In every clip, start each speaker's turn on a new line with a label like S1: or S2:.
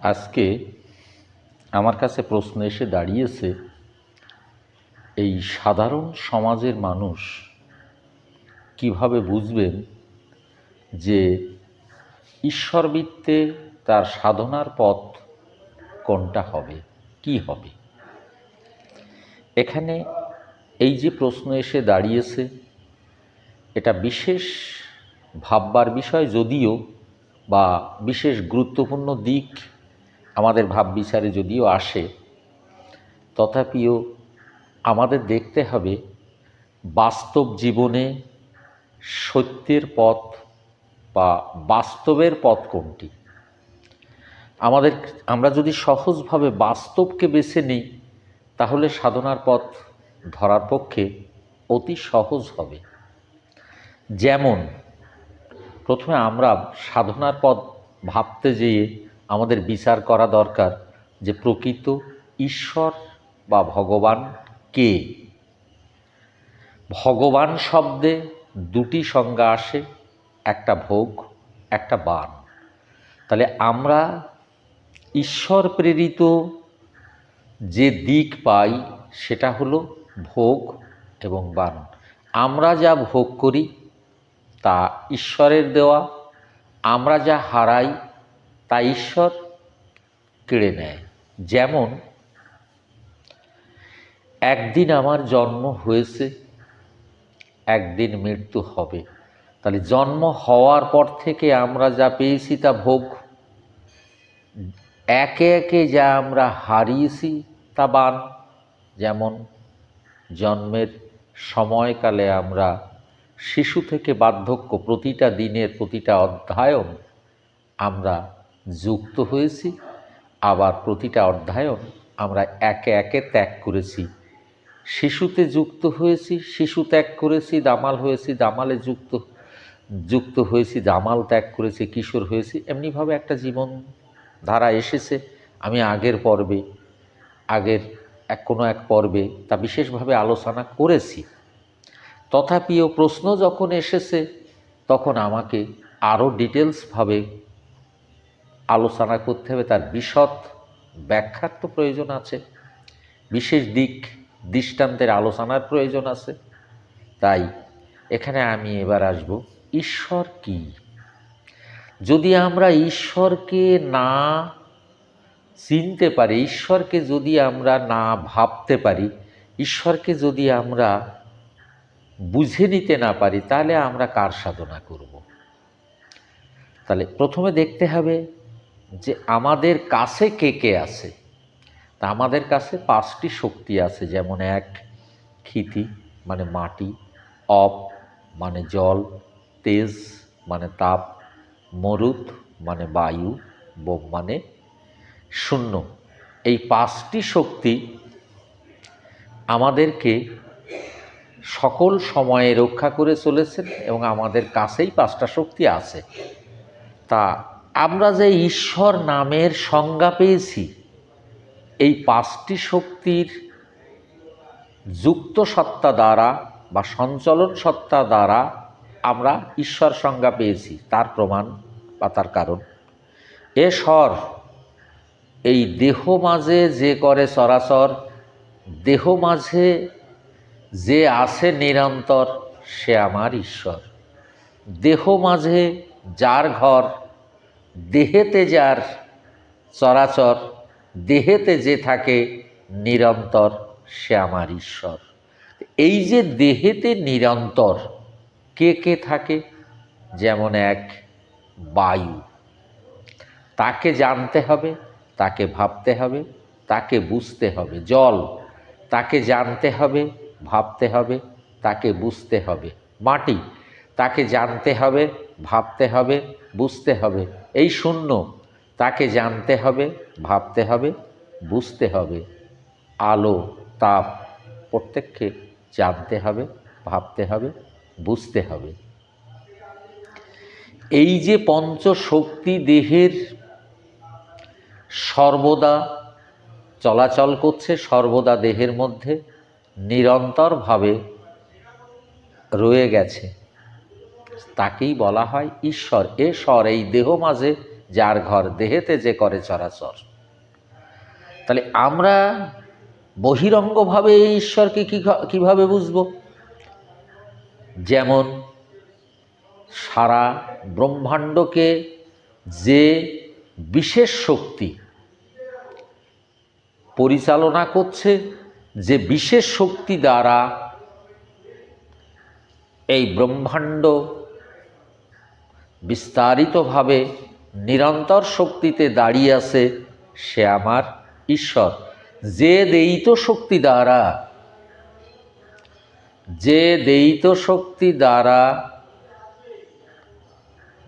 S1: আজকে আমার কাছে প্রশ্ন এসে দাঁড়িয়েছে, এই সাধারণ সমাজের মানুষ কীভাবে বুঝবেন যে ঈশ্বরবৃত্তে তার সাধনার পথ কোনটা হবে, কি হবে? এখানে এই যে প্রশ্ন এসে দাঁড়িয়েছে, এটা বিশেষ ভাববার বিষয় যদিও বা বিশেষ গুরুত্বপূর্ণ দিক আমাদের ভাব বিচারে যদিও আসে, তথাপিও আমাদের দেখতে হবে বাস্তব জীবনে সত্যের পথ বা বাস্তবের পথ কোনটি। আমাদের, আমরা যদি সহজভাবে বাস্তবকে বেছে নিই, তাহলে সাধনার পথ ধরার পক্ষে অতি সহজ হবে। যেমন, প্রথমে আমরা সাধনার পথ ভাবতে যেয়ে আমাদের বিচার করা দরকার যে প্রকৃত ঈশ্বর বা ভগবান কে? ভগবান শব্দে দুটি সংজ্ঞা আসে, একটা ভোগ, একটা বান। তাহলে আমরা ঈশ্বর প্রেরিত যে দিক পাই সেটা হলো ভোগ এবং বান। আমরা যা ভোগ করি তা ঈশ্বরের দেওয়া, আমরা যা হারাই তা ঈশ্বর কেড়ে নেয়। যেমন, একদিন আমার জন্ম হয়েছে, একদিন মৃত্যু হবে। তাহলে জন্ম হওয়ার পর থেকে আমরা যা পেয়েছি তা ভোগ। একে একে যা আমরা হারিয়েছি তা বান। যেমন, জন্মের সময়কালে আমরা শিশু থেকে বার্ধক্য প্রতিটা দিনের প্রতিটা অধ্যায়ন আমরা যুক্ত হয়েছি। আবার প্রতিটা অধ্যায়ন আমরা একে একে ত্যাগ করেছি। শিশুতে যুক্ত হয়েছি, শিশু ত্যাগ করেছি, দামাল হয়েছি, দামালে যুক্ত যুক্ত হয়েছি, দামাল ত্যাগ করেছি, কিশোর হয়েছি, এমনিভাবে একটা জীবন ধারা এসেছে। আমি আগের পর্বে, আগের এক, কোনো এক পর্বে তা বিশেষভাবে আলোচনা করেছি। তথাপিও প্রশ্ন যখন এসেছে, তখন আমাকে আরও ডিটেলসভাবে আলোচনা করতে হবে, তার বিশদ ব্যাখ্যার তো প্রয়োজন আছে। বিশেষ দিক, দৃষ্টান্তের আলোচনার প্রয়োজন আছে। তাই এখানে আমি এবার আসব, ঈশ্বর কি? যদি আমরা ঈশ্বরকে না চিনতে পারি, ঈশ্বরকে যদি আমরা না ভাবতে পারি, ঈশ্বরকে যদি আমরা বুঝে নিতে না পারি, তাহলে আমরা কার সাধনা করব? তাহলে প্রথমে দেখতে হবে যে আমাদের কাছে কে কে আছে? তা আমাদের কাছে পাঁচটি শক্তি আছে, যেমন এক, ক্ষিতি মানে মাটি, অপ মানে জল, তেজ মানে তাপ, মরুত মানে বায়ু, বোম মানে শূন্য। এই পাঁচটি শক্তি আমাদেরকে সকল সময়ে রক্ষা করে চলেছেন এবং আমাদের কাছেই পাঁচটা শক্তি আছে। তা আমরা যে ঈশ্বর নামের সংজ্ঞা পেয়েছি, এই পাঁচটি শক্তির যুক্ত সত্তা দ্বারা বা সঞ্চলন সত্তা দ্বারা আমরা ঈশ্বর সংজ্ঞা পেয়েছি। তার প্রমাণ বা তার কারণ। এ স্বর, এই দেহ মাঝে যে করে চরাচর দেহ মাঝে যে আছে নিরন্তর, সে আমার ঈশ্বর। দেহ মাঝে যার ঘর দেহেতে যার চরাচর, দেহেতে যে থাকে নিরন্তর সে আমার ঈশ্বর। এই যে দেহেতে নিরন্তর, কে কে থাকে? যেমন এক বায়ু। তাকে জানতে হবে, তাকে ভাবতে হবে, তাকে বুঝতে হবে। জল, তাকে জানতে হবে, ভাবতে হবে, তাকে বুঝতে হবে। মাটি, তাকে জানতে হবে, ভাবতে হবে, বুঝতে হবে। এই শূন্য তাকে জানতে হবে, ভাবতে হবে, বুঝতে হবে। আলো, তাপ প্রত্যেককে জানতে হবে, ভাবতে হবে, বুঝতে হবে। এই যে পঞ্চশক্তি দেহের সর্বদা চলাচল করছে, সর্বদা দেহের মধ্যে নিরন্তরভাবে রয়ে গেছে তাকেই বলা হয় ঈশ্বর। এ স্বর, এই দেহ মাঝে, যার ঘর দেহেতে যে করে চরাচর। তাহলে আমরা বহিরঙ্গভাবে এই ঈশ্বরকে কী কীভাবে বুঝব? যেমন সারা ব্রহ্মাণ্ডকে যে বিশেষ শক্তি পরিচালনা করছে, যে বিশেষ শক্তি দ্বারা এই ব্রহ্মাণ্ড বিস্তারিতভাবে নিরন্তর শক্তিতে দাঁড়িয়ে আছে সে আমার ঈশ্বর। যে দেইত শক্তি দ্বারা, যে দেইত শক্তি দ্বারা,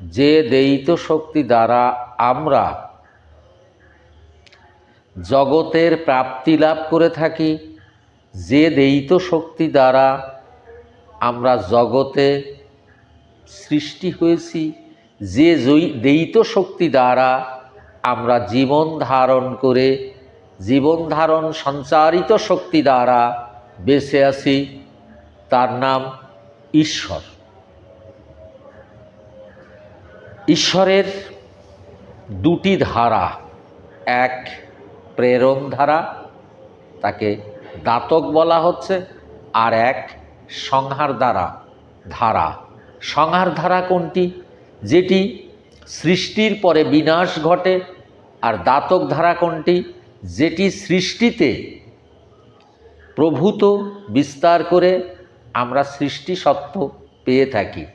S1: যে দেইত শক্তি দ্বারা আমরা জগতের প্রাপ্তি লাভ করে থাকি, যে দেইত শক্তি দ্বারা আমরা জগতে সৃষ্টি হয়েছি, যে দেইত শক্তি দ্বারা আমরা জীবন ধারণ করে, জীবন ধারণ সঞ্চারিত শক্তি দ্বারা বেঁচে আছি, তার নাম ঈশ্বর। ঈশ্বরের দুটি ধারা, এক প্রেরণ ধারা, তাকে দাতক বলা হচ্ছে, আর এক সংহার দ্বারা ধারা। সংহার ধারা কোনটি? যেটি সৃষ্টির পরে বিনাশ ঘটে। আর দাতক ধারা কোনটি? যেটি সৃষ্টিতে প্রভূত বিস্তার করে আমরা সৃষ্টি সত্ত্ব পেয়ে থাকি।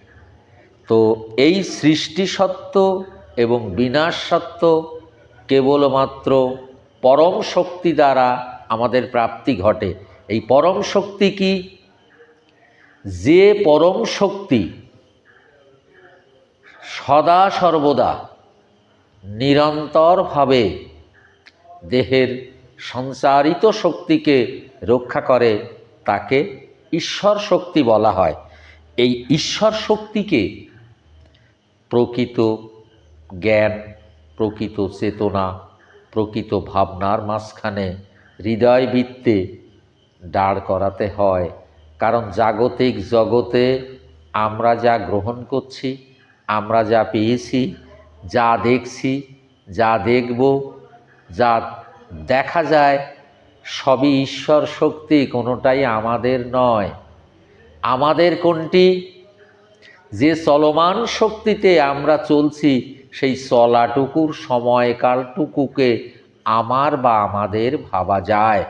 S1: তো এই সৃষ্টি সত্ত্ব এবং বিনাশ সত্ত্ব কেবলমাত্র পরম শক্তি দ্বারা আমাদের প্রাপ্তি ঘটে। এই পরম শক্তি কি? যে পরম শক্তি সদা সর্বদা নিরন্তরভাবে দেহের সঞ্চারিত শক্তিকে রক্ষা করে তাকে ঈশ্বর শক্তি বলা হয়। এই ঈশ্বর শক্তিকে প্রকৃত জ্ঞান, প্রকৃত চেতনা, প্রকৃত ভাবনার মাঝখানে হৃদয় বৃত্তে দাঁড় করাতে হয়। কারণ জাগতিক জগতে আমরা যা গ্রহণ করছি আমরা যা পেয়েছি, যা দেখছি, যা দেখব, যা দেখা যায়, সবই ঈশ্বর শক্তি, কোনোটাই আমাদের নয়। আমাদের কোনটি? যে চলমান শক্তিতে আমরা চলছি, সেই চলাটুকুর সময়কালটুকুকে আমার বা আমাদের ভাবা যায়।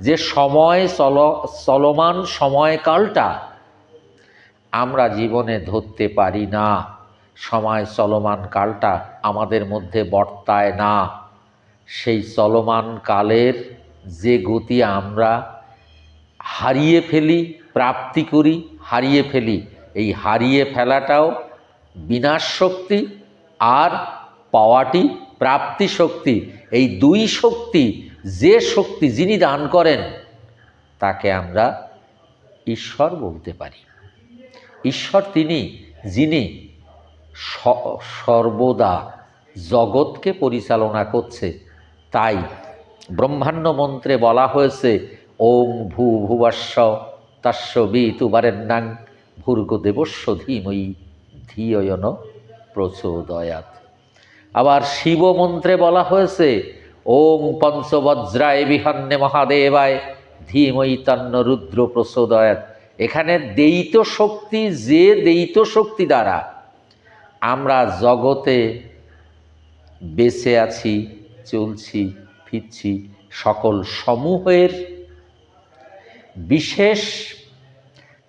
S1: যে সময় চল, চলমান সময়কালটা আমরা জীবনে ধরতে পারি না। সময় চলমান কালটা আমাদের মধ্যে বর্তায় না। সেই চলমান কালের যে গতি আমরা হারিয়ে ফেলি, প্রাপ্তি করি, হারিয়ে ফেলি, এই হারিয়ে ফেলাটাও বিনাশ শক্তি আর পাওয়াটি প্রাপ্তি শক্তি এই দুই শক্তি, যে শক্তি যিনি দান করেন, তাকে আমরা ঈশ্বর বলতে পারি। ঈশ্বর তিনি, যিনি সর্বদা জগৎকে পরিচালনা করছে। তাই ব্রহ্মাণ্ড মন্ত্রে বলা হয়েছে ওম ভূ ভুবস্ব তস্য বিতুবারেণ্যাং ভূর্গ দেবস্ব ধীময়ী ধিয়ন প্রচোদয়াত আবার শিব মন্ত্রে বলা হয়েছে ওম পঞ্চবজ্রায় বিহন্যে মহাদেবায় ধীময়ী তন্ন রুদ্র প্রচোদয়াত এখানে দেইত শক্তি যে দেইত শক্তি দ্বারা আমরা জগতে বেঁচে আছি, চলছি, ফিরছি সকল সমূহের বিশেষ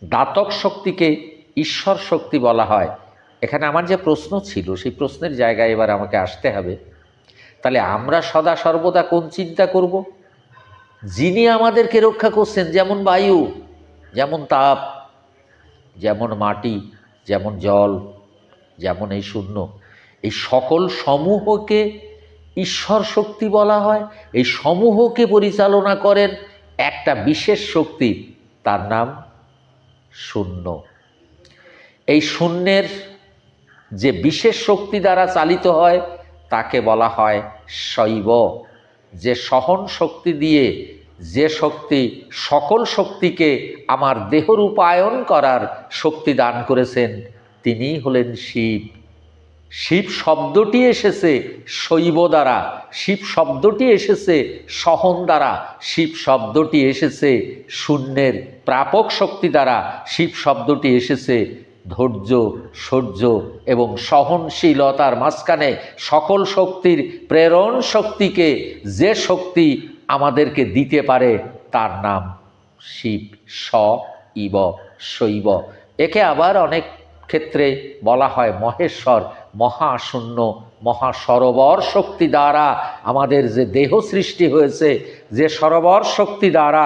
S1: দাতক শক্তিকে ঈশ্বর শক্তি বলা হয়। এখানে আমার যে প্রশ্ন ছিল, সেই প্রশ্নের জায়গায় এবার আমাকে আসতে হবে। তাহলে আমরা সদা সর্বদা কোন চিন্তা করব? যিনি আমাদেরকে রক্ষা করছেন, যেমন বায়ু, যেমন তাপ, যেমন মাটি, যেমন জল যেমন এই শূন্য। এই সকল সমূহকে ঈশ্বর শক্তি বলা হয়। এই সমূহকে পরিচালনা করেন একটা বিশেষ শক্তি, তার নাম শূন্য। এই শূন্যের যে বিশেষ শক্তি দ্বারা চালিত হয়, তাকে বলা হয় শৈব। যে সহন শক্তি দিয়ে যে শক্তি সকল শক্তিকে আমার দেহ রূপায়ণ করার শক্তি দান করেছেন তিনিই হলেন শিব। শিব শব্দটি এসেছে শৈব দ্বারা, শিব শব্দটি এসেছে সহন দ্বারা, শিব শব্দটি এসেছে শূন্যের প্রাপক শক্তি দ্বারা, শিব শব্দটি এসেছে ধৈর্য, সহ্য এবং সহনশীলতার মাঝখানে সকল শক্তির প্রেরণ শক্তিকে যে শক্তি আমাদেরকে দিতে পারে তার নাম শিব, স, ইব, শৈব। একে আবার অনেক ক্ষেত্রে বলা হয় মহেশ্বর মহাশূন্য, মহাসরোবর শক্তি দ্বারা আমাদের যে দেহ সৃষ্টি হয়েছে, যে সরোবর শক্তি দ্বারা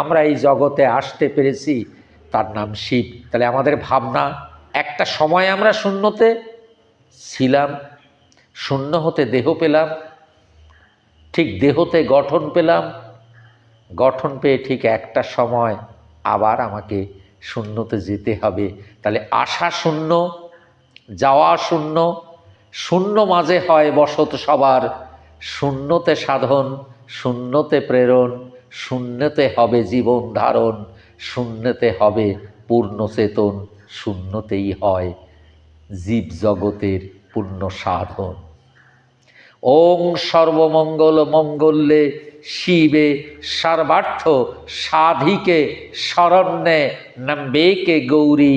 S1: আমরা এই জগতে আসতে পেরেছি, তার নাম শিব। তাহলে আমাদের ভাবনা, একটা সময় আমরা শূন্যতে ছিলাম, শূন্য হতে দেহ পেলাম, ঠিক দেহতে গঠন পেলাম, গঠন পেয়ে ঠিক একটা সময় আবার আমাকে শূন্যতে যেতে হবে। তাহলে আশা শূন্য, যাওয়া শূন্য শূন্য মাঝে হয় বসত সবার। শূন্যতে সাধন, শূন্যতে প্রেরণ, শূন্যতে হবে জীবন ধারণ, শূন্যতে হবে পূর্ণ চেতন, শূন্যতেই হয় জীব জগতের পূর্ণ সাধন। ওং সর্বমঙ্গল মঙ্গলে শিবে সর্বার্থ সাধিকে শরণ্যে নম্বেকে গৌরী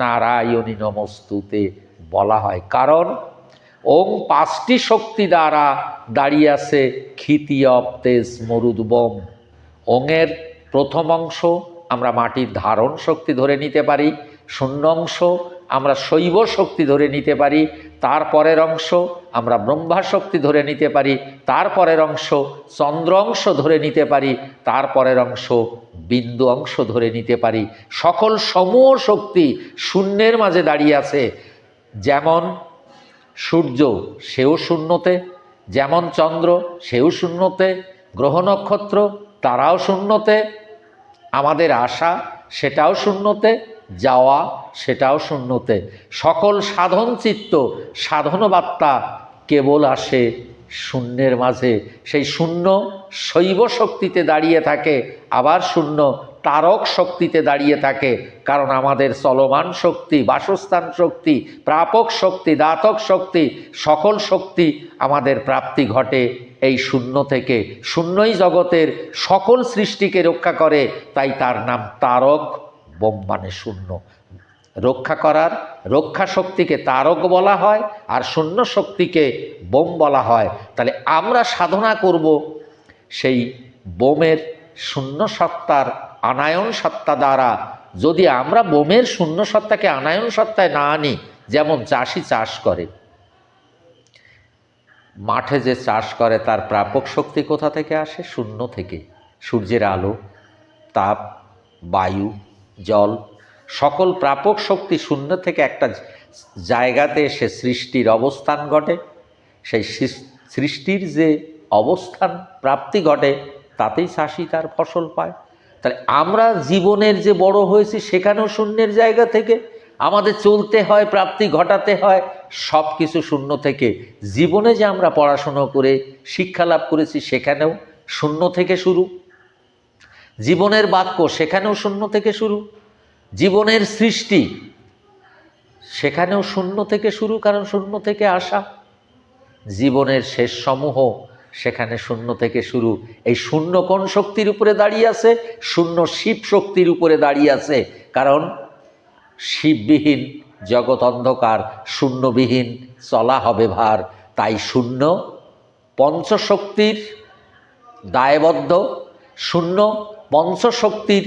S1: নারায়ণী নমস্তুতে বলা হয়। কারণ ওং পাঁচটি শক্তি দ্বারা দাঁড়িয়ে আছে ক্ষিতি তেজ মরুদ্বম ওঙের প্রথম অংশ আমরা মাটির ধারণ শক্তি ধরে নিতে পারি, শূন্য অংশ আমরা শৈব শক্তি ধরে নিতে পারি তারপরের অংশ আমরা ব্রহ্মা শক্তি ধরে নিতে পারি তারপরের অংশ চন্দ্র অংশ ধরে নিতে পারি তারপরের অংশ বিন্দু অংশ ধরে নিতে পারি। সকল সমূহ শক্তি শূন্যের মাঝে দাঁড়িয়ে আছে। যেমন সূর্য, সেও শূন্যতে। যেমন চন্দ্র, সেও শূন্যতে। গ্রহ নক্ষত্র, তারাও শূন্যতে। আমাদের আশা, সেটাও শূন্যতে। যাওয়া সেটাও শূন্যতে। সকল সাধন চিত্ত, সাধনবার্তা কেবল আসে শূন্যের মাঝে। সেই শূন্য শৈব শক্তিতে দাঁড়িয়ে থাকে, আবার শূন্য তারক শক্তিতে দাঁড়িয়ে থাকে। কারণ আমাদের চলমান শক্তি, বাসস্থান শক্তি, প্রাপক শক্তি, দাতক শক্তি, সকল শক্তি আমাদের প্রাপ্তি ঘটে এই শূন্য থেকে। শূন্যই জগতের সকল সৃষ্টিকে রক্ষা করে, তাই তার নাম তারক। বোম মানে শূন্য। রক্ষা করার, রক্ষা শক্তিকে তারক বলা হয় আর শূন্য শক্তিকে বোম বলা হয়। তাহলে আমরা সাধনা করব সেই বোমের শূন্য সত্তার আনায়ন সত্তা দ্বারা। যদি আমরা বোমের শূন্য সত্তাকে আনায়ন সত্তায় না আনি, যেমন চাষি চাষ করে, মাঠে যে চাষ করে তার প্রাপক শক্তি কোথা থেকে আসে? শূন্য থেকে। সূর্যের আলো, তাপ, বায়ু জল, সকল প্রাপক শক্তি শূন্য থেকে একটা জায়গাতে এসে সৃষ্টির অবস্থান ঘটে। সেই সৃষ্টির যে অবস্থান প্রাপ্তি ঘটে, তাতেই চাষি তার ফসল পায়। তাহলে আমরা জীবনের যে বড় হয়েছি, সেখানেও শূন্যের জায়গা থেকে আমাদের চলতে হয়, প্রাপ্তি ঘটাতে হয় সব কিছু শূন্য থেকে জীবনে যে আমরা পড়াশুনো করে শিক্ষা লাভ করেছি, সেখানেও শূন্য থেকে শুরু। জীবনের বাক্য সেখানেও শূন্য থেকে শুরু। জীবনের সৃষ্টি সেখানেও শূন্য থেকে শুরু, কারণ শূন্য থেকে আসা। জীবনের শেষ সমূহ সেখানে শূন্য থেকে শুরু। এই শূন্য কোন শক্তির উপরে দাঁড়িয়ে আছে? শূন্য শিব শক্তির উপরে দাঁড়িয়ে আছে। কারণ শিববিহীন জগৎ অন্ধকার, শূন্যবিহীন চলা হবে ভার। তাই শূন্য পঞ্চশক্তির দায়বদ্ধ শূন্য পঞ্চশক্তির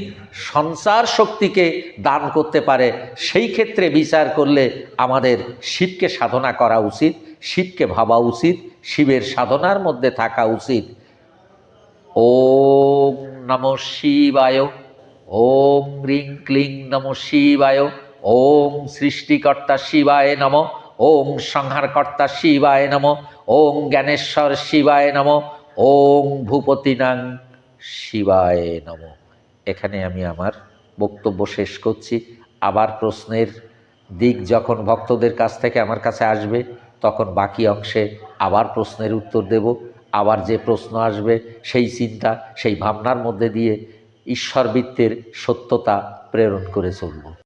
S1: সঞ্চার শক্তিকে দান করতে পারে, সেই ক্ষেত্রে বিচার করলে আমাদের শিবকে সাধনা করা উচিত, শিবকে ভাবা উচিত, শিবের সাধনার মধ্যে থাকা উচিত। ওম নম শিবায়, ওম রিং ক্লিং নম শিবায়, ওম সৃষ্টিকর্তা শিবায় নম, ওম সংহারকর্তা শিবায় নম, ওম জ্ঞানেশ্বর শিবায় নম, ওম ভূপতিনাং শিবায় নম। এখানে আমি আমার বক্তব্য শেষ করছি। আবার প্রশ্নের দিক যখন ভক্তদের কাছ থেকে আমার কাছে আসবে, তখন বাকি অংশে আবার প্রশ্নের উত্তর দেব। আবার যে প্রশ্ন আসবে, সেই চিন্তা, সেই ভাবনার মধ্যে দিয়ে ঈশ্বরবৃত্তের সত্যতা প্রেরণ করে চলব।